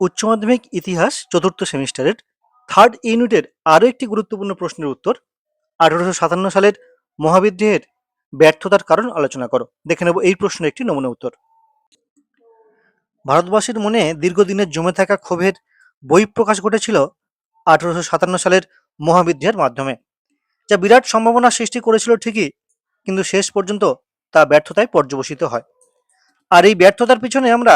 উচ্চ মাধ্যমিক ইতিহাস চতুর্থ সেমিস্টারের থার্ড ইউনিটের আরও একটি গুরুত্বপূর্ণ প্রশ্নের উত্তর। আঠারোশো সাতান্ন সালের মহাবিদ্রোহের ব্যর্থতার কারণ আলোচনা করো। দেখে নেব এই প্রশ্নের একটি নমুনা উত্তর। ভারতবাসীর মনে দীর্ঘদিনের জমে থাকা ক্ষোভের বহিঃপ্রকাশ ঘটেছিল আঠারোশো সাতান্ন সালের মহাবিদ্রোহের মাধ্যমে, যা বিরাট সম্ভাবনা সৃষ্টি করেছিল ঠিকই, কিন্তু শেষ পর্যন্ত তা ব্যর্থতায় পর্যবসিত হয়। আর এই ব্যর্থতার পিছনে আমরা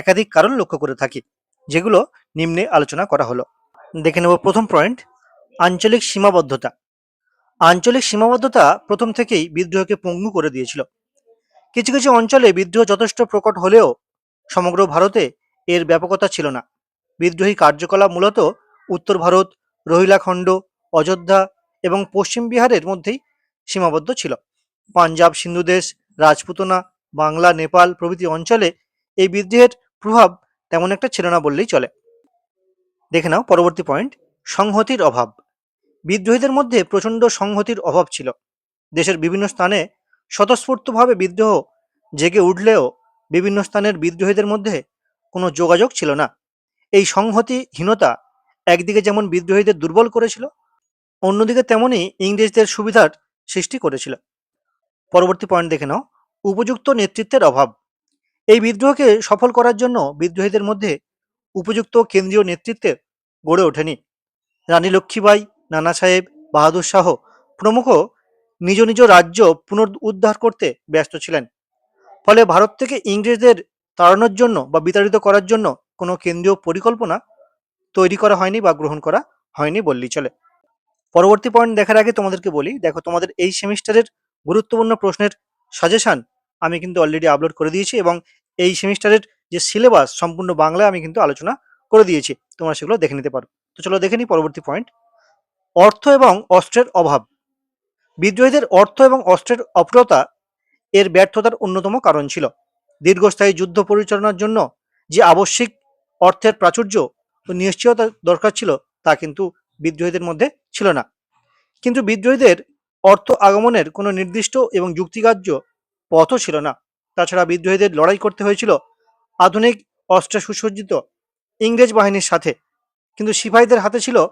একাধিক কারণ লক্ষ্য করে থাকি। যেগুলো নিম্নে আলোচনা করা হলো। দেখে নেব প্রথম পয়েন্ট আঞ্চলিক সীমাবদ্ধতা। আঞ্চলিক সীমাবদ্ধতা প্রথম থেকেই বিদ্রোহকে পঙ্গু করে দিয়েছিল। কিছু কিছু অঞ্চলে বিদ্রোহ যথেষ্ট প্রকট হলেও সমগ্র ভারতে এর ব্যাপকতা ছিল না। বিদ্রোহী কার্যকলাপ মূলত উত্তর ভারত রোহিলাখণ্ড অযোধ্যা এবং পশ্চিম বিহারের মধ্যেই সীমাবদ্ধ ছিল। পাঞ্জাব সিন্ধুদেশ রাজপুতনা, বাংলা, নেপাল প্রভৃতি অঞ্চলে এই বিদ্রোহের প্রভাব তেমন একটা ছিল না বললেই চলে। দেখে নাও পরবর্তী পয়েন্ট সংহতির অভাব। বিদ্রোহীদের মধ্যে প্রচণ্ড সংহতির অভাব ছিল। দেশের বিভিন্ন স্থানে স্বতঃস্ফূর্তভাবে বিদ্রোহ জেগে উঠলেও বিভিন্ন স্থানের বিদ্রোহীদের মধ্যে কোনো যোগাযোগ ছিল না। এই সংহতিহীনতা একদিকে যেমন বিদ্রোহীদের দুর্বল করেছিল, অন্যদিকে তেমনই ইংরেজদের সুবিধার সৃষ্টি করেছিল। পরবর্তী পয়েন্ট দেখে নাও, উপযুক্ত নেতৃত্বের অভাব। এই বিদ্রোহকে সফল করার জন্য বিদ্রোহীদের মধ্যে উপযুক্ত কেন্দ্রীয় নেতৃত্বে গড়ে ওঠেনি। রানী লক্ষ্মীবাই, নানা সাহেব, বাহাদুর শাহ প্রমুখ নিজ নিজ রাজ্য পুনরুদ্ধার করতে ব্যস্ত ছিলেন। ফলে ভারত থেকে ইংরেজদের তাড়ানোর জন্য বা বিতাড়িত করার জন্য কোনো কেন্দ্রীয় পরিকল্পনা তৈরি করা হয়নি বা গ্রহণ করা হয়নি বললেই চলে। পরবর্তী পয়েন্ট দেখার আগে তোমাদেরকে বলি, দেখো তোমাদের এই সেমিস্টারের গুরুত্বপূর্ণ প্রশ্নের সাজেশন আমি কিন্তু অলরেডি আপলোড করে দিয়েছি এবং এই সেমিস্টারের যে সিলেবাস সম্পূর্ণ বাংলায় আমি কিন্তু আলোচনা করে দিয়েছি। তোমরা সেগুলো দেখে নিতে পারো। তো চলো দেখে নিই পরবর্তী পয়েন্ট অর্থ এবং অস্ত্রের অভাব। বিদ্রোহীদের অর্থ এবং অস্ত্রের অপ্রতা এর ব্যর্থতার অন্যতম কারণ ছিল। দীর্ঘস্থায়ী যুদ্ধ পরিচালনার জন্য যে আবশ্যিক অর্থের প্রাচুর্য ও নিশ্চয়তা দরকার ছিল তা কিন্তু বিদ্রোহীদের মধ্যে ছিল না। কিন্তু বিদ্রোহীদের অর্থ আগমনের কোনো নির্দিষ্ট এবং যুক্তিগ্রাহ্য পথও ছিল না। তাছাড়া বিদ্রোহীদের লড়াই করতে হয়েছিল আধুনিক অস্ত্রে সুসজ্জিত ইংরেজ বাহিনীর সাথে। কিন্তু সিপাহীদের হাতে ছিল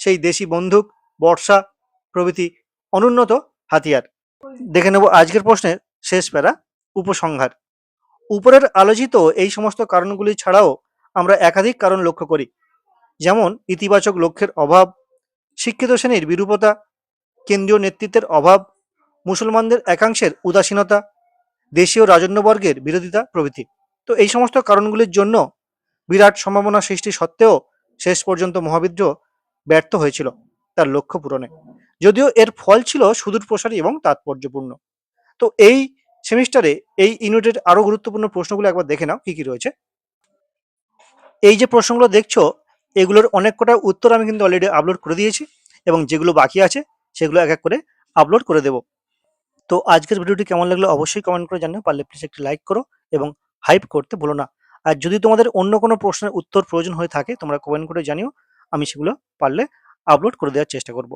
সেই দেশি বন্দুক, বর্ষা প্রভৃতি অনুন্নত হাতিয়ার। দেখে নেব আজকের প্রশ্নের শেষ প্যারা, উপসংহার। উপরের আলোচিত এই সমস্ত কারণগুলি ছাড়াও আমরা একাধিক কারণ লক্ষ্য করি। যেমন, ইতিবাচক লক্ষ্যের অভাব, শিক্ষিত শ্রেণির বিরূপতা, কেন্দ্রীয় নেতৃত্বের অভাব মুসলমানদের একাংশের উদাসীনতা, দেশীয় রাজন্যবর্গের বিরোধিতা প্রভৃতি। তো এই সমস্ত কারণগুলির জন্য বিরাট সম্ভাবনা সৃষ্টি সত্ত্বেও শেষ পর্যন্ত মহাবিদ্রোহ ব্যর্থ হয়েছিল তার লক্ষ্য পূরণে। যদিও এর ফল ছিল সুদূর প্রসারী এবং তাৎপর্যপূর্ণ। তো এই সেমিস্টারে এই ইউনিটের আরও গুরুত্বপূর্ণ প্রশ্নগুলো একবার দেখে নাও, কি কি রয়েছে। এই যে প্রশ্নগুলো দেখছ, এগুলোর অনেক কটা উত্তর আমি কিন্তু অলরেডি আপলোড করে দিয়েছি এবং যেগুলো বাকি আছে, সেগুলো এক এক করে আপলোড করে দেব। তো আজকের ভিডিওটি কেমন লাগল অবশ্যই কমেন্ট করে জানিও, পারলে প্লিজ একটি লাইক করো এবং হাইপ করতে ভুলো না। আর যদি তোমাদের অন্য কোনো প্রশ্নের উত্তর প্রয়োজন হয়ে থাকে, তোমরা কমেন্ট করে জানিও, আমি সেগুলো পারলে আপলোড করে দেওয়ার চেষ্টা করব।